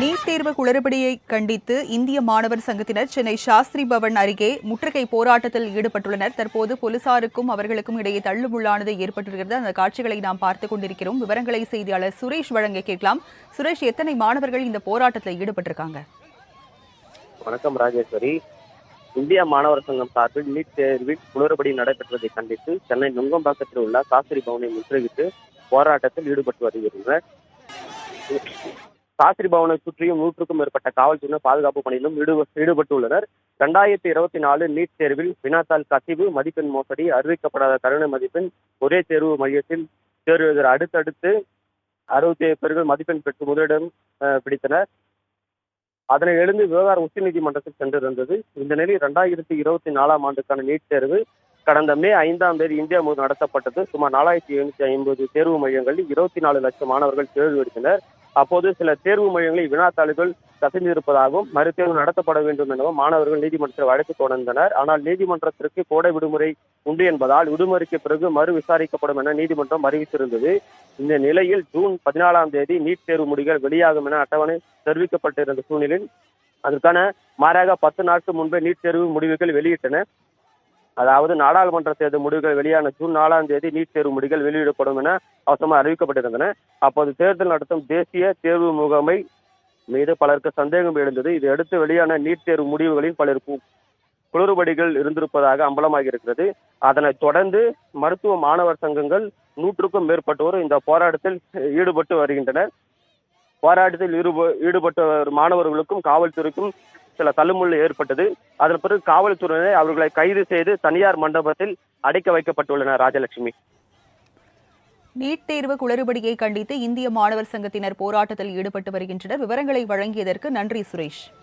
NEET தேர்வு குளறுபடியை கண்டித்து இந்திய மாணவர் சங்கத்தினர் சென்னை சாஸ்திரி பவன் அருகே முற்றுகை போராட்டத்தில் ஈடுபட்டுள்ளனர். தற்போது போலீசாருக்கும் அவர்களுக்கும் இடையே தள்ளுமுள்ளானது ஏற்பட்டிருக்கிறது. அந்த காட்சிகளை நாம் பார்த்துக் கொண்டிருக்கிறோம். விவரங்களை செய்தியாளர் சுரேஷ் வழங்க கேட்கலாம். சுரேஷ் எத்தனை மாணவர்கள் இந்த போராட்டத்தில் ஈடுபட்டிருக்காங்க? வணக்கம் ராஜேஸ்வரி. இந்திய மாணவர் சங்கம் சார்பில் நீட் தேர்வில் குளறுபடி நடைபெற்றதை கண்டித்து சென்னை நுங்கம்பாக்கத்தில் உள்ள சாஸ்திரி பவனை முற்றுகிட்டு போராட்டத்தில் ஈடுபட்டு வருகின்றனர். சாஸ்திரி பவனை சுற்றியும் நூற்றுக்கும் மேற்பட்ட காவல்துறையினர் பாதுகாப்பு பணியிலும் ஈடுபட்டுள்ளனர். இரண்டாயிரத்தி இருபத்தி நாலு நீட் தேர்வில் வினாத்தாள் கசிவு மதிப்பெண் மோசடி அறிவிக்கப்படாத கருணை மதிப்பெண் ஒரே தேர்வு மையத்தில் தேர்வு அடுத்தடுத்து அறுபத்தி ஏழு பேர்கள் மதிப்பெண் பெற்று முதலிடம் அஹ், பிடித்தனர். அதனை எழுந்து விவகாரம் உச்சநீதிமன்றத்தில் சென்றிருந்தது. இந்த நிலையில் இரண்டாயிரத்தி இருபத்தி நாலாம் ஆண்டுக்கான நீட் தேர்வு கடந்த மே ஐந்தாம் தேதி இந்தியா முழு நடத்தப்பட்டது. சுமார் நாலாயிரத்தி எழுநூத்தி ஐம்பது தேர்வு மையங்களில் இருபத்தி நாலு லட்சம் மாணவர்கள் தேர்வு எடுத்தனர். அப்போது சில தேர்வு மையங்களில் வினாத்தாள்கள் கசிந்திருப்பதாகவும் மறுதேர்வு நடத்தப்பட வேண்டும் எனவும் மாணவர்கள் நீதிமன்றத்தில் வழக்கு தொடர்ந்தனர். ஆனால் நீதிமன்றத்திற்கு கோடை விடுமுறை உண்டு என்பதால் விடுமுறைக்கு பிறகு மறு விசாரிக்கப்படும் என நீதிமன்றம் அறிவித்திருந்தது. இந்த நிலையில் ஜூன் பதினாலாம் தேதி நீட் தேர்வு முடிவுகள் வெளியாகும் என அட்டவணை தெரிவிக்கப்பட்டிருந்த சூழ்நிலையில் அதற்கான மாறாக பத்து நாட்கள் முன்பே நீட் தேர்வு முடிவுகள் வெளியிட்டன. அதாவது நாடாளுமன்ற தேர்தல் முடிவுகள் வெளியான ஜூன் நாலாம் தேதி நீட் தேர்வு முடிவுகள் வெளியிடப்படும் என அவசரமாக அறிவிக்கப்பட்டிருந்தன. அப்போது தேர்தல் நடத்தும் தேசிய தேர்வு முகமை மீது பலருக்கு சந்தேகம் எழுந்தது. இதையடுத்து வெளியான நீட் தேர்வு முடிவுகளில் பலர் குளறுபடிகள் இருந்திருப்பதாக அம்பலமாகி இருக்கிறது அதனை தொடர்ந்து மருத்துவ மாணவர் சங்கங்கள் நூற்றுக்கும் மேற்பட்டோர் இந்த போராட்டத்தில் ஈடுபட்டு வருகின்றனர். போராட்டத்தில் ஈடுபட்ட மாணவர்களுக்கும் காவல்துறைக்கும் சில தள்ளுமுள்ளு ஏற்பட்டது. அதன் பிறகு காவல்துறையினர் அவர்களை கைது செய்து தனியார் மண்டபத்தில் அடைக்க வைக்கப்பட்டுள்ளனர் ராஜலட்சுமி. நீட் தேர்வு குளறுபடியை கண்டித்து இந்திய மாணவர் சங்கத்தினர் போராட்டத்தில் ஈடுபட்டு வருகின்றனர். விவரங்களை வழங்கியதற்கு நன்றி சுரேஷ்.